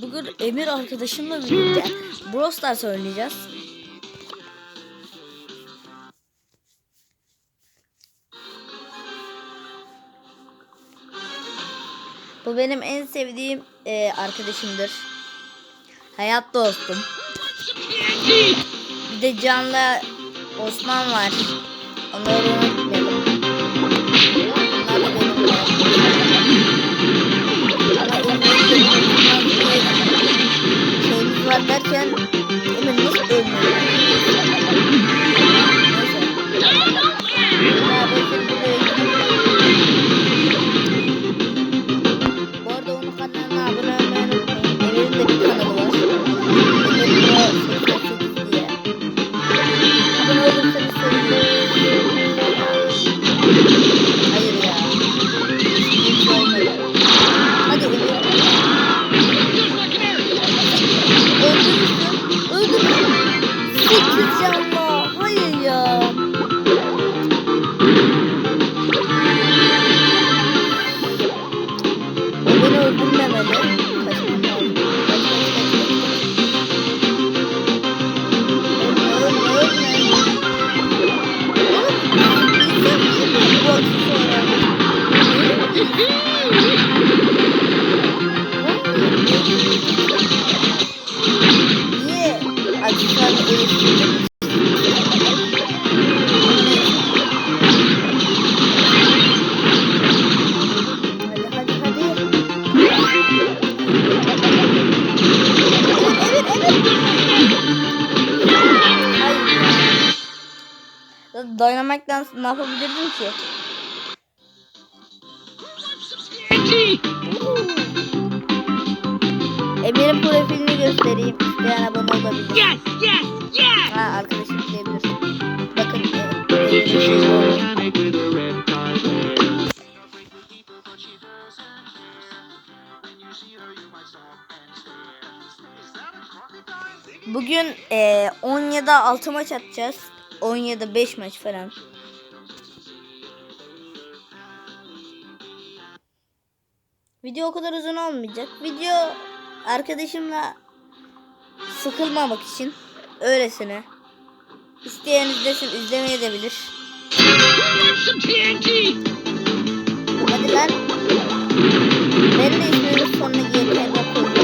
Bugün Emir arkadaşımla birlikte Brawl Stars oynayacağız. Bu benim en sevdiğim e, arkadaşımdır. Hayat dostum. Bir de Can'la Osman var. Onları unutmayalım. Var derken Dynamite'den ne yapabilirdim ki? Emir'in profilini göstereyim. İsteyen abone olabilir. Yes, yes, yes! Ha arkadaşım diyebilir. Bakın. e. Bugün e, 17 6 maç atacağız. 17 5 maç falan. Video o kadar uzun olmayacak. Video arkadaşımla sıkılmamak için öylesine. İsteyen izlesin, izlemeye de bilir. Hadi lan. Ben de ismini sonuna GT'de koyacağım.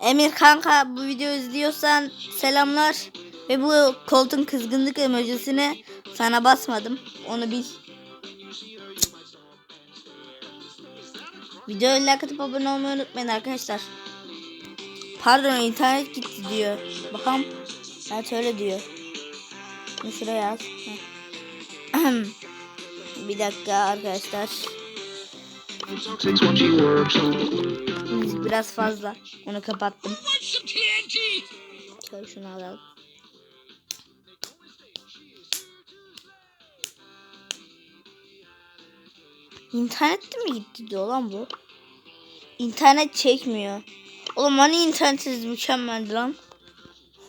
Emir kanka bu videoyu izliyorsan selamlar. Ve bu koltuğun kızgınlık emojisini sana basmadım. Onu bil. Videoya like atıp abone olmayı unutmayın arkadaşlar. Pardon internet gitti diyor. Bakalım. Evet öyle diyor. Şuraya yaz. Bir dakika arkadaşlar. Biraz fazla. Onu kapattım. Şöyle şunu alalım. İnternette mi gitti diyor lan bu? İnternet çekmiyor. Oğlum hani internetsiz mükemmeldi lan.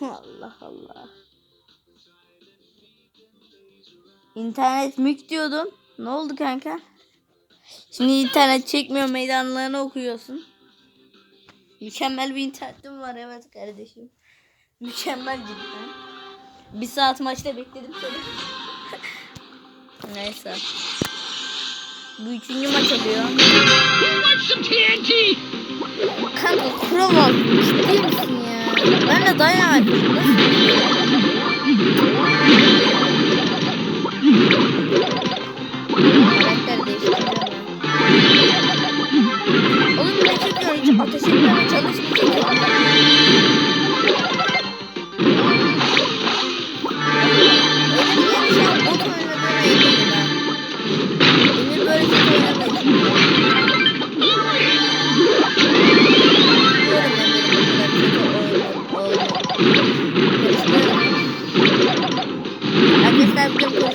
Allah Allah. İnternet mük diyordun. Ne oldu kanka? Şimdi internet çekmiyor meydanlarını okuyorsun. Mükemmel bir internetim var evet kardeşim. Mükemmel cidden. Bir saat maçta bekledim seni. Neyse. Bu üçüncü maç oluyor. Kanka kural al. Ciddi misin ya? Ben de dayanamadım. çalışmayacağım. Arkadaşlar bir de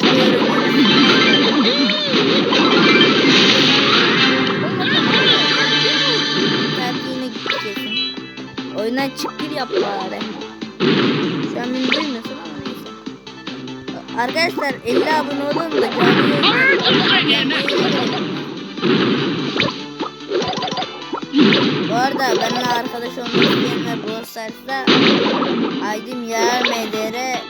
yap. Sen beni duymuyorsun ama neyse. Arkadaşlar 50 abone olun da canlı Bu arada benimle arkadaş olmak isteyenler bu sayfada Aydım Yer Medere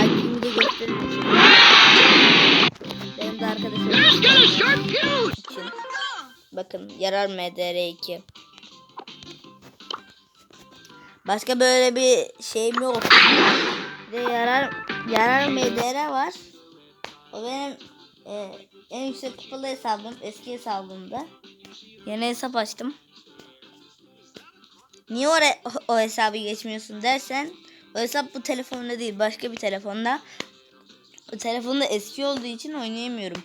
Aydın'ı da göstermişim. Benim de arkadaşım. Bakın yarar MDR2. Başka böyle bir şeyim yok. Bir de yarar yarar MDR var. O benim e, en yüksek kupalı hesabım. Eski hesabımda. Yeni hesap açtım. Niye oraya, o hesabı geçmiyorsun dersen o hesap bu telefonda değil başka bir telefonda. O telefonda eski olduğu için oynayamıyorum.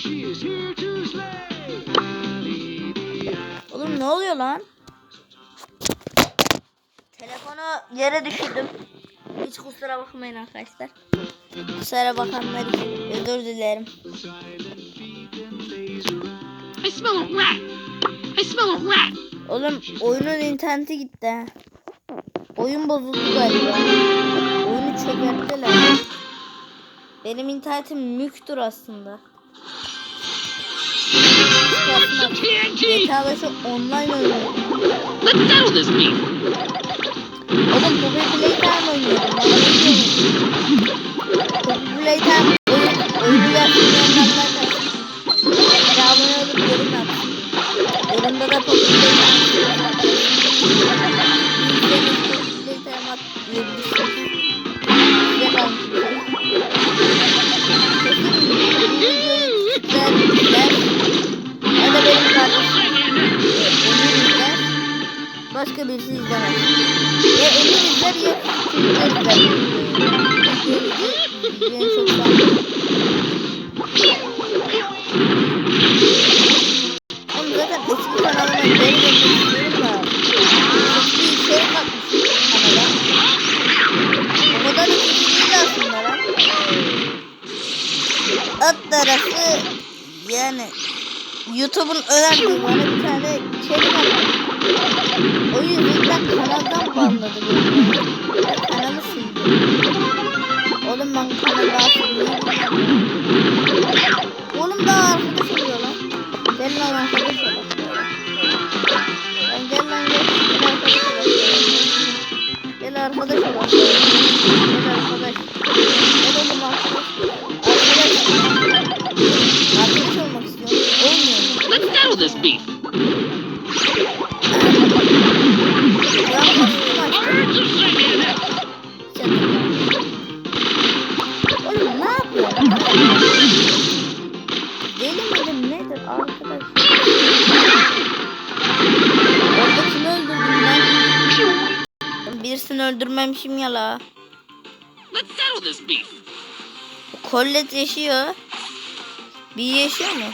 She is here to slay. Oğlum ne oluyor lan? Telefonu yere düşürdüm. Hiç kusura bakmayın arkadaşlar. Kusura bakanlar için özür dilerim. I smell a rat. I smell a rat. Oğlum oyunun interneti gitti. Oyun bozuldu galiba. Oyunu çökerttiler. Benim internetim mülktür aslında. GTA 5'i online oynuyorum. Let's settle this beef. Oğlum Poppy Playtime oynuyorum. Poppy Playtime Başka birisi izlemez. Ya Emir izler ya çocuklar izler. Videoyu çok sanmıyorum. Oğlum zaten eski kanalıma geri dönmek At tarafı yani YouTube'un önerdiği bana bir tane içerik attı. O yüzden kanaldan banladı beni. Ben kanalı sildim. Oğlum ben silmeyi bilmiyorum. Oğlum daha arkadaş oluyor lan. Gel lan arkadaş olalım. Lan gel lan gel. Gel arkadaş olalım. Gel arkadaş olalım. Öldürmemişim ya la. Collet yaşıyor. Bir yaşıyor mu?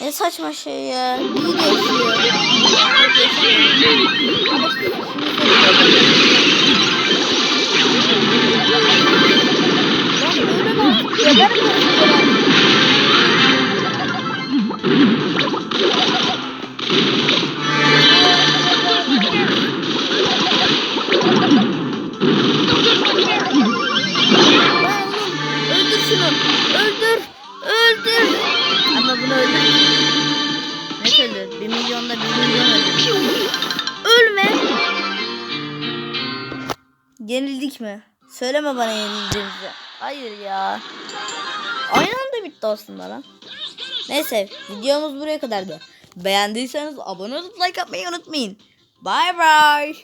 Ne saçma şey ya. Bir yaşıyor. Şimdi Lan ölün artık. Geber mi? Ölme. Yenildik mi? Söyleme bana yenildiğimizi. Hayır ya. Aynı anda bitti aslında lan. Neyse videomuz buraya kadardı. Beğendiyseniz abone olup like atmayı unutmayın. Bye bye.